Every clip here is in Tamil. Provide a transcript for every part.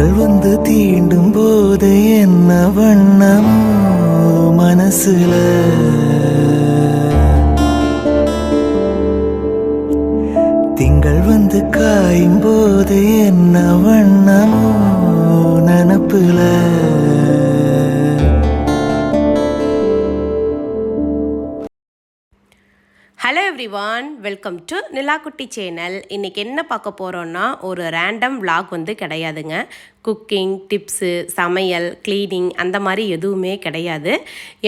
தென்றல் வந்து தீண்டும் போது என்ன வண்ணமோ? மனசுல everyone welcome to Nilakutti channel. இன்றைக்கி என்ன பார்க்க போகிறோன்னா ஒரு ரேண்டம் விளாக் வந்து கிடையாதுங்க. குக்கிங் டிப்ஸு சமையல் க்ளீனிங் அந்த மாதிரி எதுவுமே கிடையாது.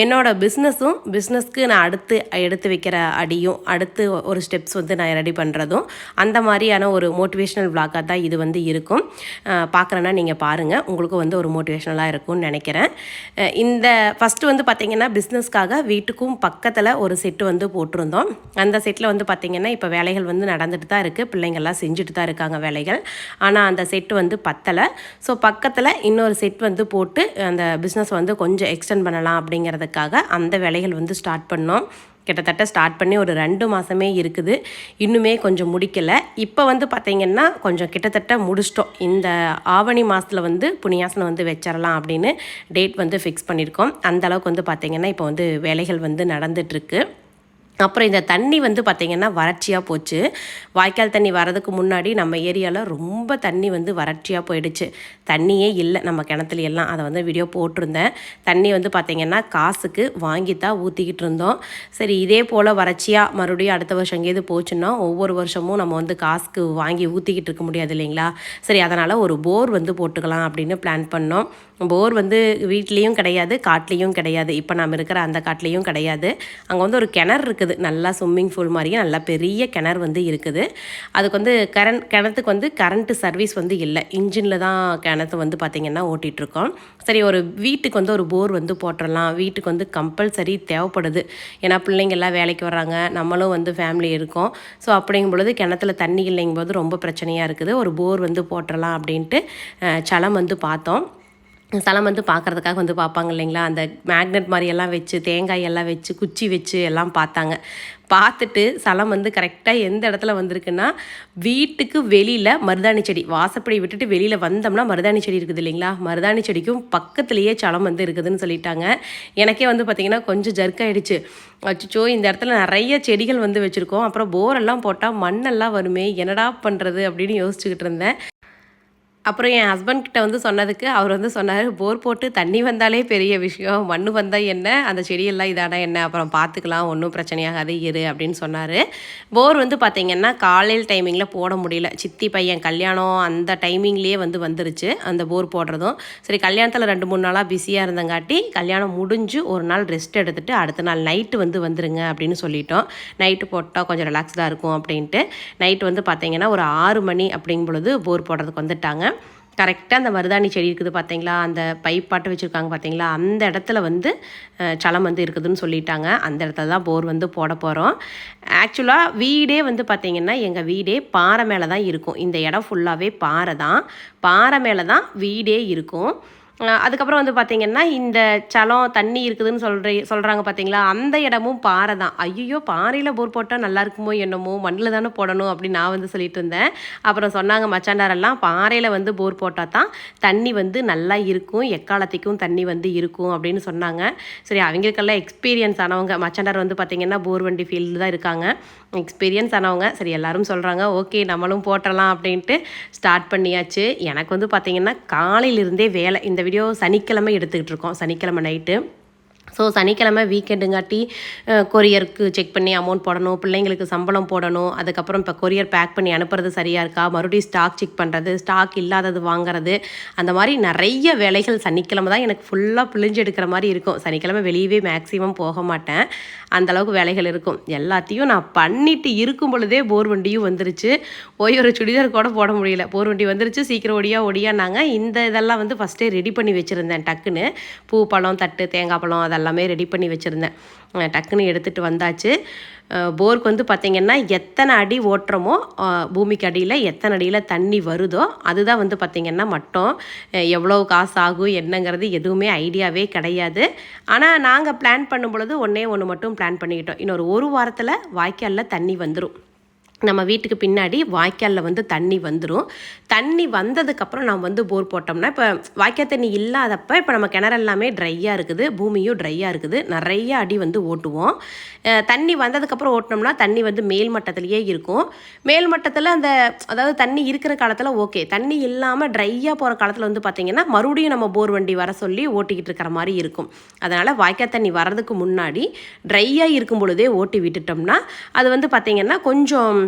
என்னோடய பிஸ்னஸும் பிஸ்னஸ்க்கு நான் அடுத்து எடுத்து வைக்கிற அடியும் அடுத்து ஒரு ஸ்டெப்ஸ் வந்து நான் ரெடி பண்ணுறதும் அந்த மாதிரியான ஒரு மோட்டிவேஷ்னல் விளாக்காக தான் இது வந்து இருக்கும். பார்க்குறேன்னா நீங்கள் பாருங்கள் உங்களுக்கும் வந்து ஒரு மோட்டிவேஷ்னலாக இருக்கும்னு நினைக்கிறேன். இந்த ஃபஸ்ட்டு வந்து பார்த்திங்கன்னா பிஸ்னஸ்க்காக வீட்டுக்கும் பக்கத்தில் ஒரு செட்டு வந்து போட்டிருந்தோம். அந்த செட்டில் வந்து பார்த்திங்கன்னா இப்போ வேலைகள் வந்து நடந்துட்டு தான் இருக்குது பிள்ளைங்கள்லாம் செஞ்சுட்டு தான் இருக்காங்க வேலைகள். ஆனால் அந்த செட்டு வந்து பத்தலை. ஸோ பக்கத்தில் இன்னொரு செட் வந்து போட்டு அந்த பிஸ்னஸ் வந்து கொஞ்சம் எக்ஸ்டெண்ட் பண்ணலாம் அப்படிங்கிறதுக்காக அந்த வேலைகள் வந்து ஸ்டார்ட் பண்ணோம். கிட்டத்தட்ட ஸ்டார்ட் பண்ணி ஒரு ரெண்டு மாதமே இருக்குது. இன்னுமே கொஞ்சம் முடிக்கலை. இப்போ வந்து பார்த்திங்கன்னா கொஞ்சம் கிட்டத்தட்ட முடிச்சிட்டோம். இந்த ஆவணி மாதத்தில் வந்து புனியாசனம் வந்து வச்சிடலாம் அப்படின்னு டேட் வந்து ஃபிக்ஸ் பண்ணியிருக்கோம் அந்த அளவுக்கு வந்து பார்த்திங்கன்னா இப்போ வந்து வேலைகள் வந்து நடந்துகிட்ருக்கு அப்புறம் இந்த தண்ணி வந்து பார்த்திங்கன்னா வறட்சியாக போச்சு. வாய்க்கால் தண்ணி வரதுக்கு முன்னாடி நம்ம ஏரியாவில் ரொம்ப தண்ணி வந்து வறட்சியாக போயிடுச்சு. தண்ணியே இல்லை நம்ம கிணத்துல எல்லாம். அதை வந்து வீடியோ போட்டிருந்தேன். தண்ணி வந்து பார்த்திங்கன்னா காசுக்கு வாங்கி தான் ஊற்றிக்கிட்டு இருந்தோம். சரி இதே போல் வறட்சியாக மறுபடியும் அடுத்த வருஷம் எங்கேயாவது போச்சுன்னா ஒவ்வொரு வருஷமும் நம்ம வந்து காசுக்கு வாங்கி ஊற்றிக்கிட்டு இருக்க முடியாது இல்லைங்களா? சரி அதனால் ஒரு போர் வந்து போட்டுக்கலாம் அப்படின்னு பிளான் பண்ணோம். போர் வந்து வீட்லேயும் கிடையாது காட்லேயும் கிடையாது. இப்போ நம்ம இருக்கிற அந்த காட்லேயும் கிடையாது. அங்கே வந்து ஒரு கிணறு இருக்குது. நல்லா ஸ்விம்மிங் பூல் மாதிரியே நல்லா பெரிய கிணறு வந்து இருக்குது. அதுக்கு வந்து கரண்ட் கிணத்துக்கு வந்து கரண்ட்டு சர்வீஸ் வந்து இல்லை. இன்ஜினில் தான் கிணத்து வந்து பார்த்திங்கன்னா ஓட்டிகிட்ருக்கோம் சரி ஒரு வீட்டுக்கு வந்து ஒரு போர் வந்து போட்டுடலாம் வீட்டுக்கு வந்து கம்பல்சரி தேவைப்படுது. ஏன்னா பிள்ளைங்கள்லாம் வேலைக்கு வர்றாங்க. நம்மளும் வந்து ஃபேமிலி இருக்கோம். ஸோ அப்படிங்கும் பொழுது கிணத்துல தண்ணி இல்லைங்கும் போது ரொம்ப பிரச்சனையாக இருக்குது. ஒரு போர் வந்து போட்டுடலாம் அப்படின்ட்டு சலம் வந்து பார்த்தோம். ஸ்தலம் வந்து பார்க்குறதுக்காக வந்து பார்ப்பாங்க இல்லைங்களா? அந்த மேக்னெட் மாதிரி எல்லாம் வச்சு தேங்காய் எல்லாம் வச்சு குச்சி வச்சு எல்லாம் பார்த்தாங்க. பார்த்துட்டு ஸ்தலம் வந்து கரெக்டாக எந்த இடத்துல வந்திருக்குன்னா வீட்டுக்கு வெளியில் மருதாணி செடி வாசப்படி விட்டுட்டு வெளியில் வந்தோம்னா மருதாணி செடி இருக்குது இல்லைங்களா? மருதாணி செடிக்கும் பக்கத்துலேயே சலம் வந்து இருக்குதுன்னு சொல்லிட்டாங்க. எனக்கே வந்து பார்த்திங்கன்னா கொஞ்சம் ஜர்க் ஆகிடுச்சு அச்சோ இந்த இடத்துல நிறைய செடிகள் வந்து வச்சுருக்கோம். அப்புறம் போரெல்லாம் போட்டால் மண்ணெல்லாம் வருமே என்னடா பண்ணுறது அப்படின்னு யோசிச்சுக்கிட்டு இருந்தேன். அப்புறம் என் ஹஸ்பண்ட் கிட்ட வந்து சொன்னதுக்கு அவர் வந்து சொன்னார் போர் போட்டு தண்ணி வந்தாலே பெரிய விஷயம். மண் வந்தால் என்ன? அந்த செடியெல்லாம் இதானா என்ன? அப்புறம் பார்த்துக்கலாம் ஒன்றும் பிரச்சனையாகாது இரு அப்படின்னு சொன்னார். போர் வந்து பார்த்திங்கன்னா காலையில் டைமிங்கில் போட முடியல. சித்தி பையன் கல்யாணம் அந்த டைமிங்லேயே வந்து வந்துருச்சு அந்த போர் போடுறதும். சரி கல்யாணத்தில் ரெண்டு மூணு நாளாக பிஸியாக இருந்தங்காட்டி கல்யாணம் முடிஞ்சு ஒரு நாள் ரெஸ்ட் எடுத்துகிட்டு அடுத்த நாள் நைட்டு வந்து வந்துருங்க அப்படின்னு சொல்லிட்டோம். நைட்டு போட்டால் கொஞ்சம் ரிலாக்ஸ்டாக இருக்கும் அப்படின்ட்டு. நைட்டு வந்து பார்த்திங்கன்னா ஒரு ஆறு மணி அப்படிங்கும் பொழுது போர் போடுறதுக்கு வந்துட்டாங்க. கரெக்டாக அந்த மருதாணி செடி இருக்குது பார்த்தீங்களா அந்த பைப் பாட்டு வச்சுருக்காங்க பார்த்தீங்களா அந்த இடத்துல வந்து சலம் வந்து இருக்குதுன்னு சொல்லிட்டாங்க. அந்த இடத்துல தான் போர் வந்து போட போகிறோம் ஆக்சுவலாக வீடே வந்து பார்த்திங்கன்னா எங்கள் வீடே பாறை மேலே தான் இருக்கும். இந்த இடம் ஃபுல்லாகவே பாறை தான். பாறை மேலே தான் வீடே இருக்கும். அதுக்கப்புறம் வந்து பார்த்திங்கன்னா இந்த சலம் தண்ணி இருக்குதுன்னு சொல்கிற சொல்கிறாங்க பார்த்தீங்களா அந்த இடமும் பாறை தான். ஐயோ பாறையில் போர் போட்டால் நல்லா இருக்குமோ என்னமோ மண்ணில் தானே போடணும் அப்படின்னு நான் வந்து சொல்லிட்டு இருந்தேன். அப்புறம் சொன்னாங்க மச்சாண்டாரெல்லாம் பாறையில் வந்து போர் போட்டால் தான் தண்ணி வந்து நல்லா இருக்கும் எக்காலத்துக்கும் தண்ணி வந்து இருக்கும் அப்படின்னு சொன்னாங்க. சரி அவங்களுக்கெல்லாம் எக்ஸ்பீரியன்ஸ் ஆனவங்க மச்சாண்டார் வந்து பார்த்திங்கன்னா போர் வண்டி ஃபீல்டு தான் இருக்காங்க. எக்ஸ்பீரியன்ஸ் ஆனவங்க சரி எல்லாரும் சொல்கிறாங்க ஓகே நம்மளும் போட்டலாம் அப்படின்ட்டு ஸ்டார்ட் பண்ணியாச்சு. எனக்கு வந்து பார்த்திங்கன்னா காலையிலிருந்தே வேலை இந்த வீடியோ சனிக்கிழமை எடுத்துக்கிட்டு இருக்கோம். சனிக்கிழமை நைட்டு. ஸோ சனிக்கிழமை வீக்கெண்டுங்காட்டி கொரியருக்கு செக் பண்ணி அமௌண்ட் போடணும் பிள்ளைங்களுக்கு சம்பளம் போடணும் அதுக்கப்புறம் இப்போ கொரியர் பேக் பண்ணி அனுப்புறது சரியாக இருக்கா? மறுபடியும் ஸ்டாக் செக் பண்ணுறது ஸ்டாக் இல்லாதது வாங்குறது அந்த மாதிரி நிறைய வேலைகள் சனிக்கிழமை தான் எனக்கு ஃபுல்லாக பிழிஞ்சு எடுக்கிற மாதிரி இருக்கும். சனிக்கிழமை வெளியவே மேக்ஸிமம் போக மாட்டேன். அந்தளவுக்கு வேலைகள் இருக்கும். எல்லாத்தையும் நான் பண்ணிட்டு இருக்கும் பொழுதே போர் வண்டியும் வந்துருச்சு. போய் ஒரு சுடிதார் கூட போட முடியல. போர் வண்டி வந்துருச்சு சீக்கிரம் ஒடியா ஒடியானாங்க இந்த இதெல்லாம் வந்து ஃபஸ்ட்டே ரெடி பண்ணி வச்சுருந்தேன் டக்குன்னு. பூ பழம் தட்டு தேங்காய் பழம் அதெல்லாமே ரெடி பண்ணி வச்சுருந்தேன். டக்குன்னு எடுத்துகிட்டு வந்தாச்சு. போருக்கு வந்து பார்த்திங்கன்னா எத்தனை அடி ஓட்டுறோமோ பூமிக்கு அடியில் எத்தனை அடியில் தண்ணி வருதோ அதுதான் வந்து பார்த்திங்கன்னா மட்டும். எவ்வளோ காசு ஆகும் என்னங்கிறது எதுவுமே ஐடியாவே கிடையாது. ஆனால் நாங்கள் பிளான் பண்ணும் பொழுது ஒன்றே ஒன்று மட்டும் பிளான் பண்ணிக்கிட்டோம். இன்னொரு ஒரு வாரத்தில் வாய்க்காலில் தண்ணி வந்துடும் நம்ம வீட்டுக்கு பின்னாடி வாய்க்காலில் வந்து தண்ணி வந்துடும் தண்ணி வந்ததுக்கப்புறம் நம்ம வந்து போர் போட்டோம்னா இப்போ வாய்க்கால் தண்ணி இல்லாதப்ப இப்போ நம்ம கிணறு எல்லாமே ட்ரையாக இருக்குது. பூமியும் ட்ரையாக இருக்குது. நிறைய அடி வந்து ஓட்டுவோம். தண்ணி வந்ததுக்கப்புறம் ஓட்டினோம்னா தண்ணி வந்து மேல் மட்டத்திலேயே இருக்கும். மேல் மட்டத்தில் அந்த அதாவது தண்ணி இருக்கிற காலத்தில் ஓகே தண்ணி இல்லாமல் ட்ரையாக போகிற காலத்தில் வந்து பார்த்திங்கன்னா மறுபடியும் நம்ம போர் வண்டி வர சொல்லி ஓட்டிக்கிட்டு இருக்கிற மாதிரி இருக்கும். அதனால் வாய்க்கால் தண்ணி வர்றதுக்கு முன்னாடி ட்ரையாக இருக்கும் பொழுதே ஓட்டி விட்டுட்டோம்னா அது வந்து பார்த்திங்கன்னா கொஞ்சம்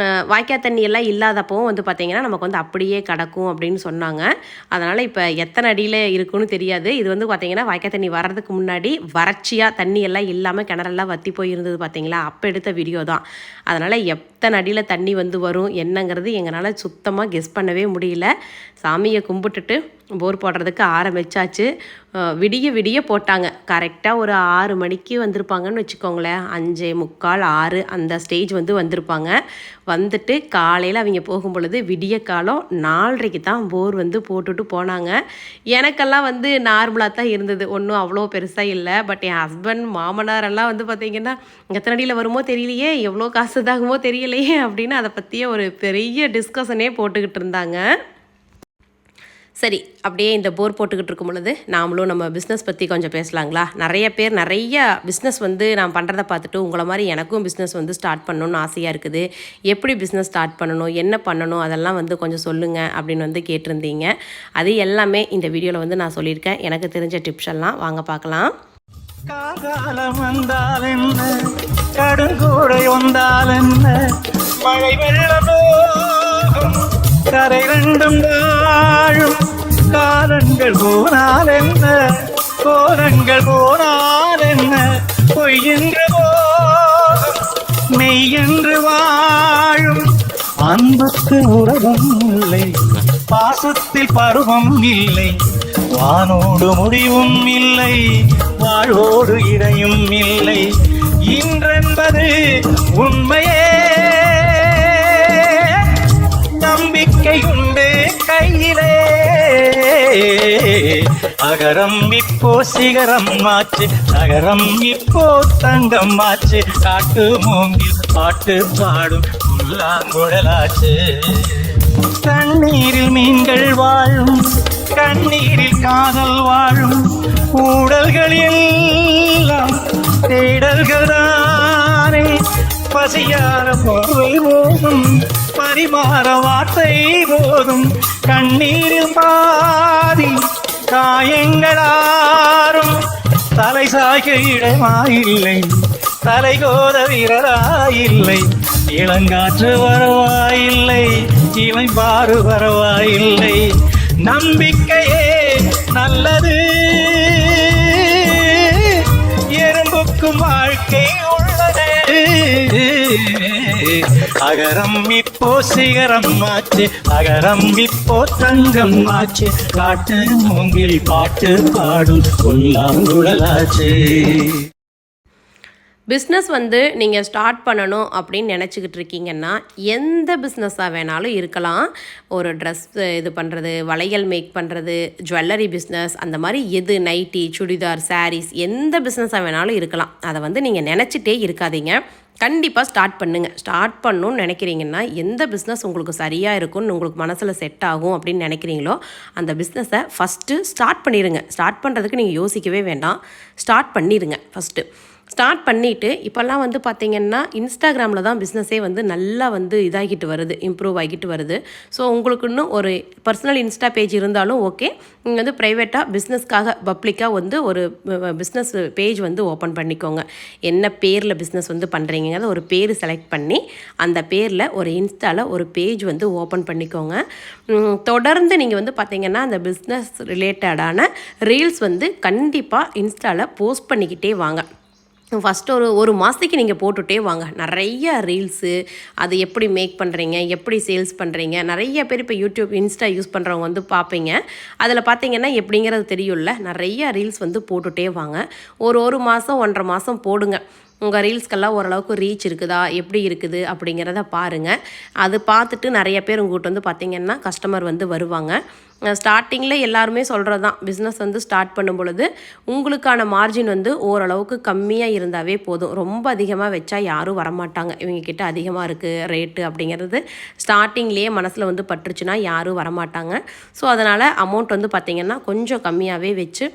வாய்க்கா வாய்க்கால் தண்ணி எல்லாம் இல்லாதப்பவும் வந்து பார்த்திங்கன்னா நமக்கு வந்து அப்படியே கிடக்கும் அப்படின்னு சொன்னாங்க. அதனால் இப்போ எத்தனை அடியில் இருக்குன்னு தெரியாது. இது வந்து பார்த்திங்கன்னா வாய்க்கால் தண்ணி வர்றதுக்கு முன்னாடி வறட்சியாக தண்ணி எல்லாம் இல்லாமல் கிணறெல்லாம் வற்றி போயிருந்தது பார்த்தீங்களா அப்போ எடுத்த வீடியோ தான். அதனால் எத்தனை அடியில் தண்ணி வந்து வரும் என்னங்கிறது எங்களால் சுத்தமாக கெஸ் பண்ணவே முடியல. சாமியை கும்பிட்டுட்டு போர் போடுறதுக்கு ஆரம்பிச்சாச்சு. விடிய விடிய போட்டாங்க. கரெக்டாக ஒரு ஆறு மணிக்கு வந்திருப்பாங்கன்னு வச்சுக்கோங்களேன். அஞ்சே முக்கால் ஆறு அந்த ஸ்டேஜ் வந்து வந்திருப்பாங்க. வந்துட்டு காலையில் அவங்க போகும் பொழுது விடிய காலம் நாலரைக்கு தான் போர் வந்து போட்டுட்டு போனாங்க. எனக்கெல்லாம் வந்து நார்மலாக தான் இருந்தது. ஒன்றும் அவ்வளோ பெருசாக இல்லை. பட் என் ஹஸ்பண்ட் மாமனார் எல்லாம் வந்து பார்த்தீங்கன்னா எத்தனை அடியில் வருமோ தெரியலையே? எவ்வளோ காசு தாகுமோ தெரியலையே? அப்படின்னு அதை பற்றியே ஒரு பெரிய டிஸ்கஷனே போட்டுக்கிட்டு இருந்தாங்க. சரி அப்படியே இந்த போர் போட்டுக்கிட்டு இருக்கும் பொழுது நாமளும் நம்ம பிஸ்னஸ் பற்றி கொஞ்சம் பேசலாங்களா? நிறைய பேர் நிறைய பிஸ்னஸ் வந்து நான் பண்ணுறதை பார்த்துட்டு உங்களை மாதிரி எனக்கும் பிஸ்னஸ் வந்து ஸ்டார்ட் பண்ணணும்னு ஆசையாக இருக்குது. எப்படி பிஸ்னஸ் ஸ்டார்ட் பண்ணணும்? என்ன பண்ணணும்? அதெல்லாம் வந்து கொஞ்சம் சொல்லுங்கள் அப்படின்னு வந்து கேட்டிருந்தீங்க. அது எல்லாமே இந்த வீடியோவில் வந்து நான் சொல்லியிருக்கேன். எனக்கு தெரிஞ்ச டிப்ஸ் எல்லாம். வாங்க பார்க்கலாம். காலம் வந்தால் என்ன? கடுங்கூடை வந்தால் என்ன? மழை வெள்ளமோ கரை ரெண்டும் வாழும் காலங்கள் போனால் என்ன கோலங்கள் போனால் என்ன பொய் என்று போகும் மெய் என்று வாழும். அன்புக்கு உறவும் இல்லை. பாசத்தில் பருவம் இல்லை. வானோடு முடிவும் இல்லை. வாழ்வோடு இடையும் இல்லை. இன்றென்பது உண்மையே. நம்பிக்கை உண்டு கையிலே. அகரம் இப்போ சிகரம் ஆச்சு நகரம் இப்போ தங்கம் ஆச்சு காட்டு மூங்கில் பாட்டு பாடும் புல்லாங்குழலாச்சு தண்ணீரில் மீன்கள் வாழும் கண்ணீரில் காதல் வாழும். ஊடல்கள் எல்லாம் தேடல்கள் தான் பசியார போர்வை போதும். பரிமாற வார்த்தை போதும். கண்ணீர் பாதி காயங்களாரும். தலை சாய்க்க இடமாயில்லை. தலை கோத விரலாயில்லை. இளங்காற்று வரவாயில்லை. இவை பாறு வரவாயில்லை. நம்பிக்கையே நல்லது. அகரம் இப்போ சிகரம் ஆச்சு அகரம் இப்போ தங்கம் ஆச்சு. காட்டு மூங்கில் பாட்டு பாடும் புல்லாங்குழலாச்சு பிஸ்னஸ் வந்து நீங்கள் ஸ்டார்ட் பண்ணணும் அப்படின்னு நினச்சிக்கிட்டு இருக்கீங்கன்னா எந்த பிஸ்னஸாக வேணாலும் இருக்கலாம். ஒரு ட்ரெஸ் இது பண்ணுறது வளையல் மேக் பண்ணுறது ஜுவல்லரி பிஸ்னஸ் அந்த மாதிரி எது நைட்டி சுடிதார் சாரீஸ் எந்த பிஸ்னஸாக வேணாலும் இருக்கலாம். அதை வந்து நீங்கள் நினச்சிட்டே இருக்காதீங்க. கண்டிப்பாக ஸ்டார்ட் பண்ணுங்கள் ஸ்டார்ட் பண்ணணும்னு நினைக்கிறீங்கன்னா எந்த பிஸ்னஸ் உங்களுக்கு சரியாக இருக்கும்னு உங்களுக்கு மனசில் செட் ஆகும் அப்படின்னு நினைக்கிறீங்களோ அந்த பிஸ்னஸை ஃபஸ்ட்டு ஸ்டார்ட் பண்ணிடுங்க ஸ்டார்ட் பண்ணுறதுக்கு நீங்கள் யோசிக்கவே வேண்டாம். ஸ்டார்ட் பண்ணிடுங்க ஃபஸ்ட்டு ஸ்டார்ட் பண்ணிவிட்டு இப்போல்லாம் வந்து பார்த்திங்கன்னா இன்ஸ்டாகிராமில் தான் பிஸ்னஸே வந்து நல்லா வந்து இதாகிட்டு வருது இம்ப்ரூவ் ஆகிட்டு வருது. ஸோ உங்களுக்கு இன்னும் ஒரு பர்சனல் இன்ஸ்டா பேஜ் இருந்தாலும் ஓகே நீங்கள் வந்து ப்ரைவேட்டாக பிஸ்னஸ்க்காக பப்ளிக்காக வந்து ஒரு பிஸ்னஸ் பேஜ் வந்து ஓப்பன் பண்ணிக்கோங்க. என்ன பேரில் பிஸ்னஸ் வந்து பண்ணுறீங்கிறத ஒரு பேர் செலக்ட் பண்ணி அந்த பேரில் ஒரு இன்ஸ்டாவில் ஒரு பேஜ் வந்து ஓப்பன் பண்ணிக்கோங்க. தொடர்ந்து நீங்கள் வந்து பார்த்தீங்கன்னா அந்த பிஸ்னஸ் ரிலேட்டடான ரீல்ஸ் வந்து கண்டிப்பாக இன்ஸ்டாவில் போஸ்ட் பண்ணிக்கிட்டே வாங்க. ஃபஸ்ட்டு ஒரு ஒரு மாதத்துக்கு நீங்கள் போட்டுகிட்டே வாங்க. நிறைய ரீல்ஸு அது எப்படி மேக் பண்ணுறீங்க எப்படி சேல்ஸ் பண்ணுறீங்க நிறைய பேர் இப்போ யூடியூப் இன்ஸ்டா யூஸ் பண்ணுறவங்க வந்து பார்ப்பீங்க. அதில் பார்த்தீங்கன்னா எப்படிங்கிறது தெரியும்ல நிறைய ரீல்ஸ் வந்து போட்டுகிட்டே வாங்க. ஒரு ஒரு மாதம் ஒன்றரை மாதம் போடுங்க. உங்கள் ரீல்ஸ்க்கெல்லாம் ஓரளவுக்கு ரீச் இருக்குதா எப்படி இருக்குது அப்படிங்கிறத பாருங்கள் அது பார்த்துட்டு நிறைய பேர் உங்கள்கிட்ட வந்து பார்த்திங்கன்னா கஸ்டமர் வந்து வருவாங்க. ஸ்டார்டிங்கில் எல்லாருமே சொல்கிறது தான் பிஸ்னஸ் வந்து ஸ்டார்ட் பண்ணும் பொழுது உங்களுக்கான மார்ஜின் வந்து ஓரளவுக்கு கம்மியாக இருந்தாவே போதும். ரொம்ப அதிகமாக வச்சா யாரும் வரமாட்டாங்க. இவங்க கிட்ட அதிகமாக இருக்குது ரேட்டு அப்படிங்கிறது ஸ்டார்டிங்லேயே மனசில் வந்து பட்டுருச்சுன்னா யாரும் வரமாட்டாங்க. ஸோ அதனால் அமௌண்ட் வந்து பார்த்திங்கன்னா கொஞ்சம் கம்மியாகவே வச்சு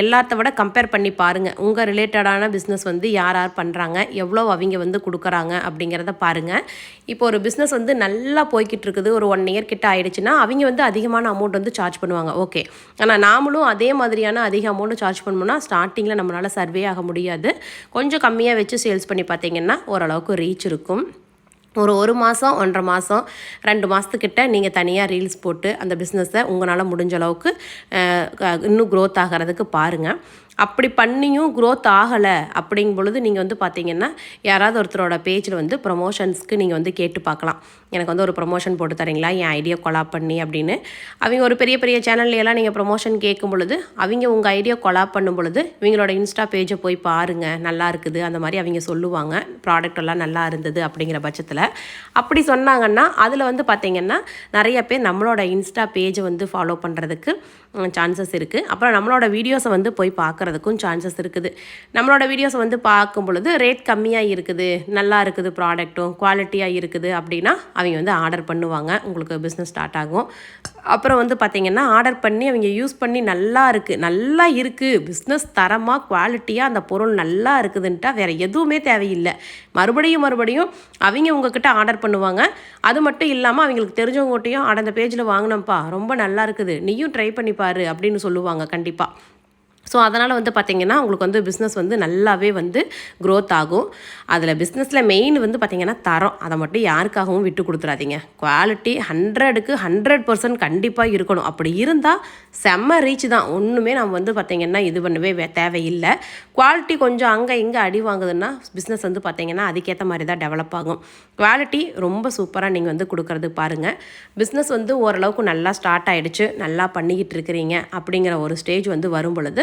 எல்லாத்த விட கம்பேர் பண்ணி பாருங்கள் உங்கள் ரிலேட்டடான பிஸ்னஸ் வந்து யார் யார் பண்ணுறாங்க எவ்வளோ அவங்க வந்து கொடுக்குறாங்க அப்படிங்கிறத பாருங்கள் இப்போ ஒரு பிஸ்னஸ் வந்து நல்லா போய்கிட்டு இருக்குது. ஒரு ஒன் இயர் கிட்ட ஆயிடுச்சுன்னா அவங்க வந்து அதிகமான அமௌண்ட் வந்து சார்ஜ் பண்ணுவாங்க. ஓகே ஆனால் நாமளும் அதே மாதிரியான அதிக அமௌண்ட் சார்ஜ் பண்ணோம்னா ஸ்டார்டிங்கில் நம்மளால் சர்வே ஆக முடியாது. கொஞ்சம் கம்மியாக வச்சு சேல்ஸ் பண்ணி பார்த்தீங்கன்னா ஓரளவுக்கு ரீச் இருக்கும். ஒரு ஒரு மாதம் ஒன்றரை மாதம் ரெண்டு மாதத்துக்கிட்ட நீங்கள் தனியாக ரீல்ஸ் போட்டு அந்த பிஸ்னஸை உங்களால் முடிஞ்ச அளவுக்கு இன்னும் க்ரோத் ஆகிறதுக்கு பாருங்கள் அப்படி பண்ணியும் க்ரோத் ஆகலை அப்படிங்கும் பொழுது நீங்கள் வந்து பார்த்தீங்கன்னா யாராவது ஒருத்தரோட பேஜில் வந்து ப்ரொமோஷன்ஸ்க்கு நீங்கள் வந்து கேட்டு பார்க்கலாம் எனக்கு வந்து ஒரு ப்ரொமோஷன் போட்டு தரீங்களா? என் ஐடியா கொலாப் பண்ணி அப்படின்னு. அவங்க ஒரு பெரிய பெரிய சேனல்லையெல்லாம் நீங்கள் ப்ரொமோஷன் கேட்கும் பொழுது அவங்க உங்கள் ஐடியா கொலாப் பண்ணும் பொழுது இவங்களோட இன்ஸ்டா பேஜை போய் பாருங்கள் நல்லா இருக்குது அந்த மாதிரி அவங்க சொல்லுவாங்க. ப்ராடக்ட் எல்லாம் நல்லா இருந்தது அப்படிங்கிற பட்சத்தில். அப்படி சொன்னாங்கன்னா அதில் வந்து பார்த்தீங்கன்னா நிறைய பேர் நம்மளோட இன்ஸ்டா பேஜை வந்து ஃபாலோ பண்ணுறதுக்கு சான்சஸ் இருக்குது அப்புறம் நம்மளோட வீடியோஸை வந்து போய் பார்க்குறதுக்கும் சான்சஸ் இருக்குது. நம்மளோட வீடியோஸை வந்து பார்க்கும் பொழுது ரேட் கம்மியாக இருக்குது நல்லா இருக்குது ப்ராடக்ட்டும் குவாலிட்டியாக இருக்குது அப்படின்னா அவங்க வந்து ஆர்டர் பண்ணுவாங்க. உங்களுக்கு பிஸ்னஸ் ஸ்டார்ட் ஆகும். அப்புறம் வந்து பார்த்திங்கன்னா ஆர்டர் பண்ணி அவங்க யூஸ் பண்ணி நல்லா இருக்குது நல்லா இருக்குது பிஸ்னஸ் தரமாக குவாலிட்டியாக அந்த பொருள் நல்லா இருக்குதுன்ட்டா வேறு எதுவுமே தேவையில்லை. மறுபடியும் மறுபடியும் அவங்க உங்ககிட்ட ஆர்டர் பண்ணுவாங்க. அது மட்டும் இல்லாமல் அவங்களுக்கு தெரிஞ்சவங்ககிட்டையும் அந்த பேஜில் வாங்கினோம்ப்பா ரொம்ப நல்லா இருக்குது. நீயும் ட்ரை பண்ணி பாரு அப்படின்னு சொல்லுவாங்க கண்டிப்பாக ஸோ அதனால் வந்து பார்த்திங்கன்னா உங்களுக்கு வந்து பிஸ்னஸ் வந்து நல்லாவே வந்து க்ரோத் ஆகும். அதில் பிஸ்னஸில் மெயின் வந்து பார்த்திங்கன்னா தரம். அதை மட்டும் யாருக்காகவும் விட்டு கொடுத்துறாதீங்க. குவாலிட்டி ஹண்ட்ரடுக்கு ஹண்ட்ரட் பர்சன்ட் கண்டிப்பாக இருக்கணும். அப்படி இருந்தால் செம்ம ரீச் தான். ஒன்றுமே நம்ம வந்து பார்த்திங்கன்னா இது பண்ணவே தேவையில்லை. குவாலிட்டி கொஞ்சம் அங்கே இங்கே அடி வாங்குதுன்னா பிஸ்னஸ் வந்து பார்த்திங்கன்னா அதுக்கேற்ற மாதிரி தான் டெவலப் ஆகும். குவாலிட்டி ரொம்ப சூப்பராக நீங்கள் வந்து கொடுக்கறது பாருங்கள் பிஸ்னஸ் வந்து ஓரளவுக்கு நல்லா ஸ்டார்ட் ஆகிடுச்சு நல்லா பண்ணிக்கிட்டு இருக்கிறீங்க அப்படிங்கிற ஒரு ஸ்டேஜ் வந்து வரும் பொழுது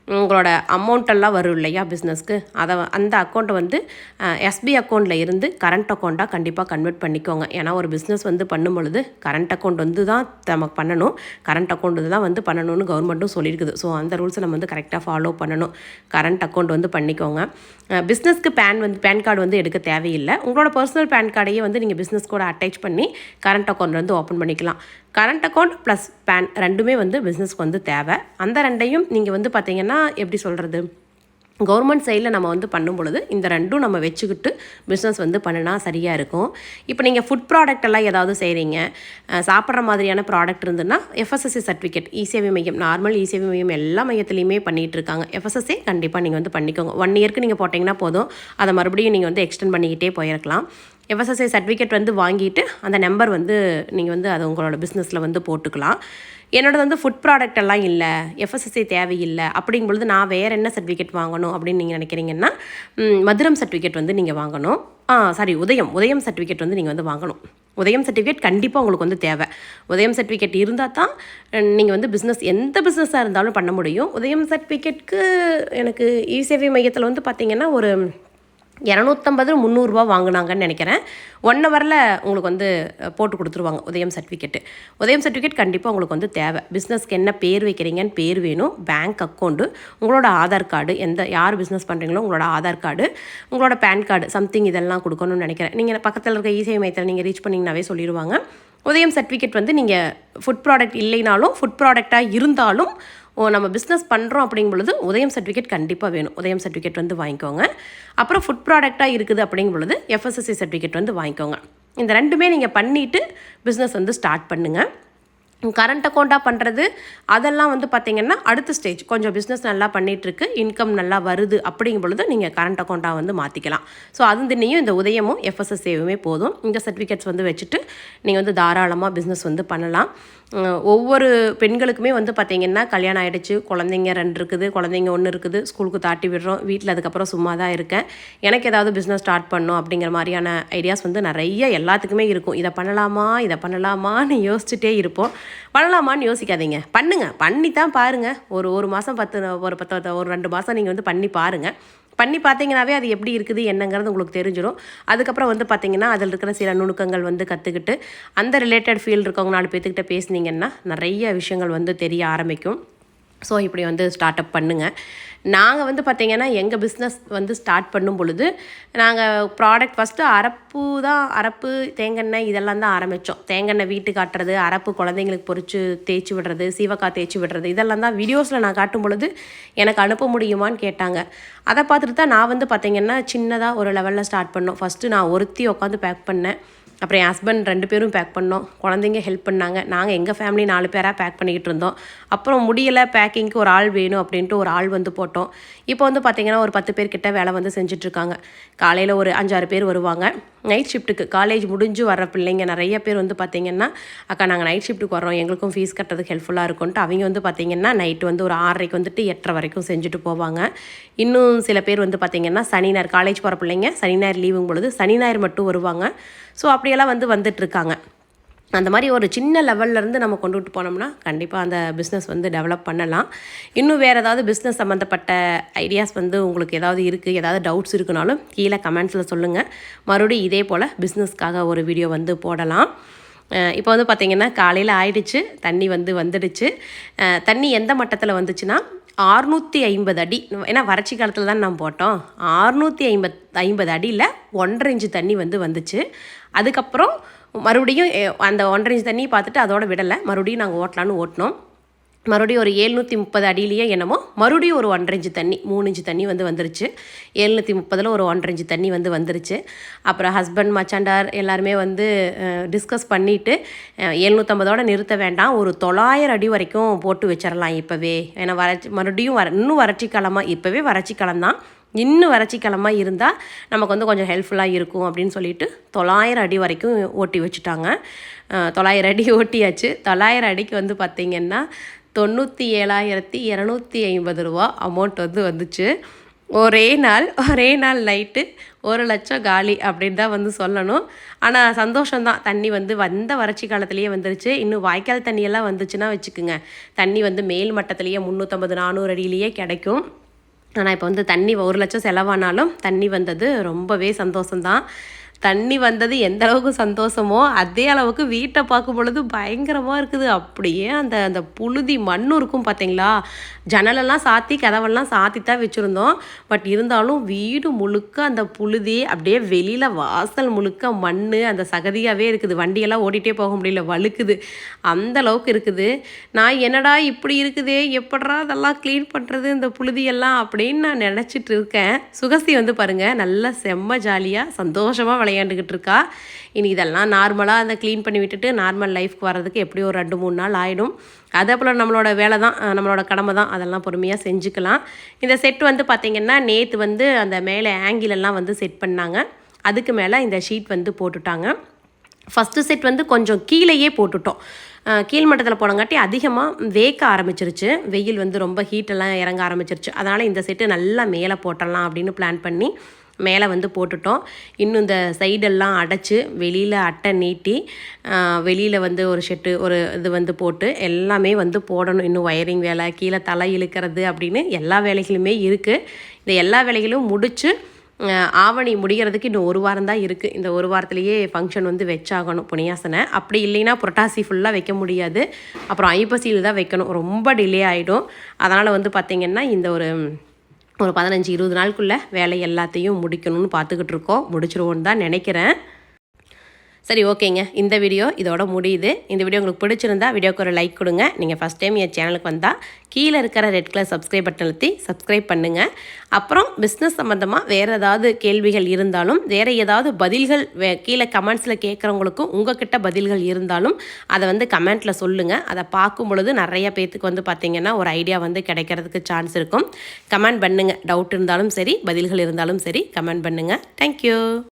உங்களோட அமௌண்ட்டெல்லாம் வரும் இல்லையா பிஸ்னஸ்க்கு அதை அந்த அக்கௌண்ட்டை வந்து எஸ்பி அக்கௌண்ட்டில் இருந்து கரண்ட் அக்கௌண்ட்டாக கண்டிப்பாக கன்வெர்ட் பண்ணிக்கோங்க. ஏன்னா ஒரு பிஸ்னஸ் வந்து பண்ணும் பொழுது கரண்ட் அக்கௌண்ட் வந்து தான் நமக்கு பண்ணணும். கரண்ட் அக்கௌண்ட் தான் வந்து பண்ணணும்னு கவர்மெண்ட்டும் சொல்லியிருக்குது ஸோ அந்த ரூல்ஸை நம்ம வந்து கரெக்டாக ஃபாலோ பண்ணணும். கரண்ட் அக்கௌண்ட் வந்து பண்ணிக்கோங்க. பிஸ்னஸ்க்கு பேன் வந்து பேன் கார்டு வந்து எடுக்க தேவையில்லை. உங்களோட பர்சனல் பேன் கார்டையே வந்து நீங்கள் பிஸ்னஸ் கூட அட்டாச் பண்ணி கரண்ட் அக்கௌண்ட் வந்து ஓப்பன் பண்ணிக்கலாம். கரண்ட் அக்கௌண்ட் ப்ளஸ் பேன் ரெண்டுமே வந்து பிஸ்னஸ்க்கு வந்து தேவை. அந்த ரெண்டையும் நீங்கள் வந்து பார்த்தீங்கன்னா எப்படி சொல்கிறது கவர்மெண்ட் சைடில் நம்ம வந்து பண்ணும் பொழுது இந்த ரெண்டும் நம்ம வச்சுக்கிட்டு பிஸ்னஸ் வந்து பண்ணினா சரியாக இருக்கும். இப்போ நீங்கள் ஃபுட் ப்ராடக்ட் எல்லாம் ஏதாவது செய்கிறீங்க சாப்பிட்ற மாதிரியான ப்ராடக்ட் இருந்ததுன்னா எஃப்எஸ்எஸ்சி சர்டிஃபிகேட் இசேவை மையம் நார்மல் இசேவை மையம் எல்லா மையத்துலேயுமே பண்ணிகிட்டு இருக்காங்க. எஃப்எஸ்எஸ்சி கண்டிப்பாக நீங்கள் வந்து பண்ணிக்கோங்க. ஒன் இயர்க்கு நீங்கள் போட்டிங்கன்னா போதும். அதை மறுபடியும் நீங்கள் வந்து எக்ஸ்டெண்ட் பண்ணிக்கிட்டே போயிருக்கலாம். எஃப்எஸ்எஸ்ஐ சர்டிஃபிகேட் வந்து வாங்கிட்டு அந்த நம்பர் வந்து நீங்கள் வந்து அதை உங்களோட பிஸ்னஸில் வந்து போட்டுக்கலாம். என்னோடது வந்து ஃபுட் ப்ராடக்ட் எல்லாம் இல்லை எஃப்எஸ்எஸ்ஐ தேவையில்லை அப்படிங்கும் பொழுது நான் வேறு என்ன சர்டிஃபிகேட் வாங்கணும் அப்படின்னு நீங்கள் நினைக்கிறீங்கன்னா மதுரம் சர்டிஃபிகேட் வந்து நீங்கள் வாங்கணும். ஆ சாரி உதயம் உதயம் சர்டிஃபிகேட் வந்து நீங்கள் வந்து வாங்கணும். உதயம் சர்டிஃபிகேட் கண்டிப்பாக உங்களுக்கு வந்து தேவை. உதயம் சர்டிஃபிகேட் இருந்தால் தான் நீங்கள் வந்து பிஸ்னஸ் எந்த பிஸ்னஸாக இருந்தாலும் பண்ண முடியும். உதயம் சர்டிஃபிகேட்க்கு எனக்கு இ சேவை மையத்தில் வந்து பார்த்திங்கன்னா ஒரு இரநூத்தம்பது முந்நூறுரூவா வாங்கினாங்கன்னு நினைக்கிறேன். ஒன் ஹவரில் உங்களுக்கு வந்து போட்டு கொடுத்துருவாங்க உதயம் சர்டிஃபிகேட்டு உதயம் சர்டிஃபிகேட் கண்டிப்பாக உங்களுக்கு வந்து தேவை. பிஸ்னஸ்க்கு என்ன பேர் வைக்கிறீங்கன்னு பேர் வேணும். பேங்க் அக்கௌண்ட்டு உங்களோட ஆதார் கார்டு எந்த யார் பிஸ்னஸ் பண்ணுறீங்களோ உங்களோட ஆதார் கார்டு உங்களோட பேன் கார்டு சம்திங் இதெல்லாம் கொடுக்கணும்னு நினைக்கிறேன். நீங்கள் பக்கத்தில் இருக்க இசை மையத்தில் நீங்கள் ரீச் பண்ணிங்கனாவே சொல்லிடுவாங்க. உதயம் சர்டிஃபிகேட் வந்து நீங்கள் ஃபுட் ப்ராடக்ட் இல்லைனாலும் ஃபுட் ப்ராடக்டாக இருந்தாலும் நம்ம பிஸ்னஸ் பண்ணுறோம் அப்படிங்கும் பொழுது உதயம் சர்டிஃபிகேட் கண்டிப்பாக வேணும். உதயம் சர்டிஃபிகேட் வந்து வாங்கிக்கோங்க. அப்புறம் ஃபுட் ப்ராடக்டாக இருக்குது அப்படிங்கும் பொழுது எஃப்எஸ்எஸ்சி சர்டிஃபிகேட் வந்து வாங்கிக்கோங்க. இந்த ரெண்டுமே நீங்கள் பண்ணிவிட்டு பிஸ்னஸ் வந்து ஸ்டார்ட் பண்ணுங்கள் கரண்ட் அக்கௌண்ட்டாக பண்ணுறது அதெல்லாம் வந்து பார்த்திங்கன்னா அடுத்த ஸ்டேஜ் கொஞ்சம் பிஸ்னஸ் நல்லா பண்ணிகிட்ருக்கு இன்கம் நல்லா வருது அப்படிங்கும் பொழுது நீங்கள் கரண்ட் அக்கௌண்ட்டாக வந்து மாற்றிக்கலாம் ஸோ அது தின்னையும் இந்த உதயமும் எஃப்எஸ்எஸ்ஏவுமே போதும். இந்த சர்டிஃபிகேட்ஸ் வந்து வச்சுட்டு நீங்கள் வந்து தாராளமாக பிஸ்னஸ் வந்து பண்ணலாம். ஒவ்வொரு பெண்களுக்குமே வந்து பார்த்திங்கன்னா கல்யாணம் ஆகிடுச்சு குழந்தைங்க ரெண்டு இருக்குது குழந்தைங்க ஒன்று இருக்குது. ஸ்கூலுக்கு தாட்டி விடுறோம். வீட்டில் அதுக்கப்புறம் சும்மா தான் இருக்கேன். எனக்கு ஏதாவது பிஸ்னஸ் ஸ்டார்ட் பண்ணணும் அப்படிங்கிற மாதிரியான ஐடியாஸ் வந்து நிறைய எல்லாத்துக்குமே இருக்கும். இதை பண்ணலாமா இதை பண்ணலாமான்னு யோசிச்சுட்டே இருப்போம். பண்ணலாமான்னு யோசிக்காதீங்க. பண்ணுங்கள் பண்ணி தான் பாருங்கள் ஒரு ஒரு மாதம் பத்து ஒரு பத்து ஒரு ரெண்டு மாதம் நீங்கள் வந்து பண்ணி பாருங்கள் பண்ணி பார்த்தீங்கன்னாவே அது எப்படி இருக்குது என்னங்கிறது உங்களுக்கு தெரிஞ்சிடும் அதுக்கப்புறம் வந்து பார்த்தீங்கன்னா அதில் இருக்கிற சில நுணுக்கங்கள் வந்து கற்றுக்கிட்டு அந்த ரிலேட்டட் ஃபீல்டு இருக்கவங்க நாலு பேர்த்துக்கிட்ட பேசுனீங்கன்னா நிறைய விஷயங்கள் வந்து தெரிய ஆரம்பிக்கும். ஸோ இப்படி வந்து ஸ்டார்ட் அப் பண்ணுங்கள் நாங்கள் வந்து பார்த்திங்கன்னா எங்கள் பிஸ்னஸ் வந்து ஸ்டார்ட் பண்ணும் பொழுது நாங்கள் ப்ராடக்ட் ஃபஸ்ட்டு அரப்பு தான் அரப்பு தேங்காய் இதெல்லாம் தான் ஆரம்பித்தோம் தேங்காய் வீட்டு காட்டுறது அரப்பு குழந்தைங்களுக்கு பொறிச்சு தேய்ச்சி விடுறது சீவக்காய் தேய்ச்சி விடுறது இதெல்லாம் தான் வீடியோஸில் நான் காட்டும் பொழுது எனக்கு அனுப்ப முடியுமான்னு கேட்டாங்க. அதை பார்த்துட்டு தான் நான் வந்து பார்த்திங்கன்னா சின்னதாக ஒரு லெவலில் ஸ்டார்ட் பண்ணோம். ஃபஸ்ட்டு நான் ஒருத்தி உட்காந்து பேக் பண்ணேன். அப்புறம் என் ஹஸ்பண்ட் ரெண்டு பேரும் பேக் பண்ணோம். குழந்தைங்க ஹெல்ப் பண்ணாங்க. நாங்கள் எங்கள் ஃபேமிலி நாலு பேராக பேக் பண்ணிக்கிட்டு இருந்தோம். அப்புறம் முடியலை பேக்கிங்க்கு ஒரு ஆள் வேணும் அப்படின்ட்டு ஒரு ஆள் வந்து போட்டோம். இப்போ வந்து பார்த்திங்கன்னா ஒரு பத்து பேர்கிட்ட வேலை வந்து செஞ்சிட்ருக்காங்க காலையில் ஒரு அஞ்சாறு பேர் வருவாங்க. நைட் ஷிஃப்ட்டுக்கு காலேஜ் முடிஞ்சு வர பிள்ளைங்க நிறைய பேர் வந்து பார்த்திங்கன்னா அக்கா நாங்கள் நைட் ஷிஃப்ட்டுக்கு வரோம் எங்களுக்கும் ஃபீஸ் கட்டுறதுக்கு ஹெல்ப்ஃபுல்லாக இருக்கும்ட்டு அவங்க வந்து பார்த்திங்கன்னா நைட்டு வந்து ஒரு ஆறரைக்கு வந்துட்டு எட்டரை வரைக்கும் செஞ்சுட்டு போவாங்க. இன்னும் சில பேர் வந்து பார்த்திங்கன்னா சனி ஞாயிறு காலேஜ் போகிற பிள்ளைங்க சனி ஞாயிறு லீவுங் பொழுது சனி ஞாயிறு மட்டும் வருவாங்க. ஸோ அப்படி அப்படியெல்லாம் வந்து வந்துட்டுருக்காங்க. அந்த மாதிரி ஒரு சின்ன லெவல்லேருந்து நம்ம கொண்டுட்டு போனோம்னா கண்டிப்பாக அந்த பிஸ்னஸ் வந்து டெவலப் பண்ணலாம். இன்னும் வேறு ஏதாவது பிஸ்னஸ் சம்மந்தப்பட்ட ஐடியாஸ் வந்து உங்களுக்கு ஏதாவது இருக்குது ஏதாவது டவுட்ஸ் இருக்குனாலும் கீழே கமெண்ட்ஸில் சொல்லுங்கள் மறுபடியும் இதே போல் பிஸ்னஸ்க்காக ஒரு வீடியோ வந்து போடலாம். இப்போ வந்து பார்த்திங்கன்னா காலையில் ஆயிடுச்சு தண்ணி வந்து வந்துடுச்சு. தண்ணி எந்த மட்டத்தில் வந்துச்சுன்னா ஆறுநூற்றி ஐம்பது அடி. ஏன்னா வறட்சி காலத்தில் தான் நம்ம போட்டோம். ஆறுநூற்றி ஐம்பத் ஐம்பது அடியில் ஒன்றரை இன்ச்சு தண்ணி வந்து வந்துச்சு. அதுக்கப்புறம் மறுபடியும் அந்த ஒன்றரை இன்ச்சு தண்ணி பார்த்துட்டு அதோட விடலை. மறுபடியும் நாங்கள் ஓட்டலான்னு ஓட்டினோம். மறுபடியும் ஒரு ஏழ்நூற்றி முப்பது அடியிலேயே என்னமோ மறுபடியும் ஒரு ஒன்றரை இன்ச்சு தண்ணி மூணு இன்ச்சு தண்ணி வந்து வந்துருச்சு. ஏழ்நூற்றி முப்பதில் ஒரு ஒன்றரை இன்ச்சு தண்ணி வந்து வந்துருச்சு. அப்புறம் ஹஸ்பண்ட் மச்சாண்டார் எல்லாருமே வந்து டிஸ்கஸ் பண்ணிவிட்டு ஏழ்நூற்றம்பதோடு நிறுத்த வேண்டாம். ஒரு தொள்ளாயிரம் அடி வரைக்கும் போட்டு வச்சிடலாம் இப்போவே. ஏன்னா வறட்சி மறுபடியும் வர இன்னும் வறட்சி காலமாக இப்போவே வறட்சி காலம் தான். இன்னும் வறட்சி இருந்தால் நமக்கு வந்து கொஞ்சம் ஹெல்ப்ஃபுல்லாக இருக்கும் அப்படின்னு சொல்லிட்டு தொள்ளாயிரம் அடி வரைக்கும் ஓட்டி வச்சுட்டாங்க. தொள்ளாயிரம் அடி ஓட்டியாச்சு. தொள்ளாயிரம் அடிக்கு வந்து பார்த்திங்கன்னா தொண்ணூற்றி ஏழாயிரத்தி இரநூத்தி ஐம்பது ரூபா அமௌண்ட் வந்து வந்துச்சு. ஒரே நாள் ஒரே நாள் நைட்டு ஒரு லட்சம் காலி அப்படின்னு தான் வந்து சொல்லணும். ஆனால் சந்தோஷம்தான். தண்ணி வந்து வந்த வறட்சி காலத்துலேயே வந்துருச்சு. இன்னும் வாய்க்கால் தண்ணியெல்லாம் வந்துச்சுன்னா வச்சுக்கோங்க. தண்ணி வந்து மேல் மட்டத்துலேயே முந்நூற்றம்பது நானூறு அடியிலேயே கிடைக்கும். ஆனால் இப்போ வந்து தண்ணி ஒரு லட்சம் செலவானாலும் தண்ணி வந்தது ரொம்பவே சந்தோஷம்தான். தண்ணி வந்தது எந்த அளவுக்கு சந்தோஷமோ அதே அளவுக்கு வீட்டை பார்க்கும் பொழுது பயங்கரமாக இருக்குது. அப்படியே அந்த அந்த புழுதி மண்ணும் இருக்கும் பார்த்தீங்களா ஜன்னலெல்லாம் சாத்தி கதவெல்லாம் சாத்தி தான் வச்சுருந்தோம். பட் இருந்தாலும் வீடு முழுக்க அந்த புழுதி அப்படியே வெளியில் வாசல் முழுக்க மண் அந்த சகதியாகவே இருக்குது. வண்டியெல்லாம் ஓடிட்டே போக முடியல வழுக்குது. அந்த அளவுக்கு இருக்குது. நான் என்னடா இப்படி இருக்குதே? எப்படா அதெல்லாம் க்ளீன் பண்ணுறது இந்த புழுதியெல்லாம் அப்படின்னு நான் நினச்சிட்டு இருக்கேன். சுகசி வந்து பாருங்கள் நல்லா செம்ம ஜாலியாக சந்தோஷமாக விளையாண்டுக்கிட்டு இருக்கா. இனி இதெல்லாம் நார்மலாக அந்த க்ளீன் பண்ணி விட்டுட்டு நார்மல் லைஃப்க்கு வர்றதுக்கு எப்படியும் ஒரு ரெண்டு மூணு நாள் ஆகிடும் அதே போல் நம்மளோட வேலை தான் நம்மளோட கடமை தான். அதெல்லாம் பொறுமையாக செஞ்சுக்கலாம். இந்த செட் வந்து பார்த்திங்கன்னா நேற்று வந்து அந்த மேலே ஆங்கிள் எல்லாம் வந்து செட் பண்ணாங்க. அதுக்கு மேலே இந்த ஷீட் வந்து போட்டுட்டாங்க. ஃபஸ்ட்டு செட் வந்து கொஞ்சம் கீழேயே போட்டுட்டோம். கீழ் மட்டத்தில் போனங்காட்டி அதிகமாக வேக்க ஆரம்பிச்சிருச்சு. வெயில் வந்து ரொம்ப ஹீட்டெல்லாம் இறங்க ஆரம்பிச்சிருச்சு. அதனால் இந்த செட்டு நல்லா மேலே போட்டுடலாம் அப்படின்னு பிளான் பண்ணி மேலே வந்து போட்டுட்டோம். இன்னும் இந்த சைடெல்லாம் அடைச்சி வெளியில் அட்டை நீட்டி வெளியில் வந்து ஒரு ஷெட்டு ஒரு இது வந்து போட்டு எல்லாமே வந்து போடணும். இன்னும் ஒயரிங் வேலை கீழே தலை இழுக்கிறது அப்படின்னு எல்லா வேலைகளுமே இருக்குது இந்த எல்லா வேலைகளும் முடித்து ஆவணி முடிகிறதுக்கு இன்னும் ஒரு வாரம் தான் இருக்குது இந்த ஒரு வாரத்துலேயே ஃபங்க்ஷன் வந்து வச்சாகணும் புனியாசனை. அப்படி இல்லைன்னா புரட்டாசி ஃபுல்லாக வைக்க முடியாது. அப்புறம் ஐப்பசியில் தான் வைக்கணும். ரொம்ப டிலே ஆகிடும் அதனால் வந்து பார்த்திங்கன்னா இந்த ஒரு ஒரு பதினஞ்சு இருபது நாளுக்குள்ளே வேலை எல்லாத்தையும் முடிக்கணும்னு பார்த்துக்கிட்டு இருக்கோம். முடிச்சிருவோன்னு தான் நினைக்கிறேன். சரி ஓகேங்க. இந்த வீடியோ இதோட முடியுது. இந்த வீடியோ உங்களுக்கு பிடிச்சிருந்தா வீடியோக்கு ஒரு லைக் கொடுங்க. நீங்கள் ஃபஸ்ட் டைம் என் சேனலுக்கு வந்தால் கீழே இருக்கிற ரெட் கலர் சப்ஸ்கிரைப் பட்டன் அழுத்தி சப்ஸ்கிரைப் பண்ணுங்கள் அப்புறம் பிஸ்னஸ் சம்மந்தமாக வேறு ஏதாவது கேள்விகள் இருந்தாலும் வேறு ஏதாவது பதில்கள் வே கீழே கமெண்ட்ஸில் கேட்குறவங்களுக்கும் உங்ககிட்ட பதில்கள் இருந்தாலும் அதை வந்து கமெண்ட்டில் சொல்லுங்கள் அதை பார்க்கும் பொழுது நிறைய பேர்த்துக்கு வந்து பார்த்திங்கன்னா ஒரு ஐடியா வந்து கிடைக்கிறதுக்கு சான்ஸ் இருக்கும். கமெண்ட் பண்ணுங்கள் டவுட் இருந்தாலும் சரி பதில்கள் இருந்தாலும் சரி கமெண்ட் பண்ணுங்கள் தேங்க்யூ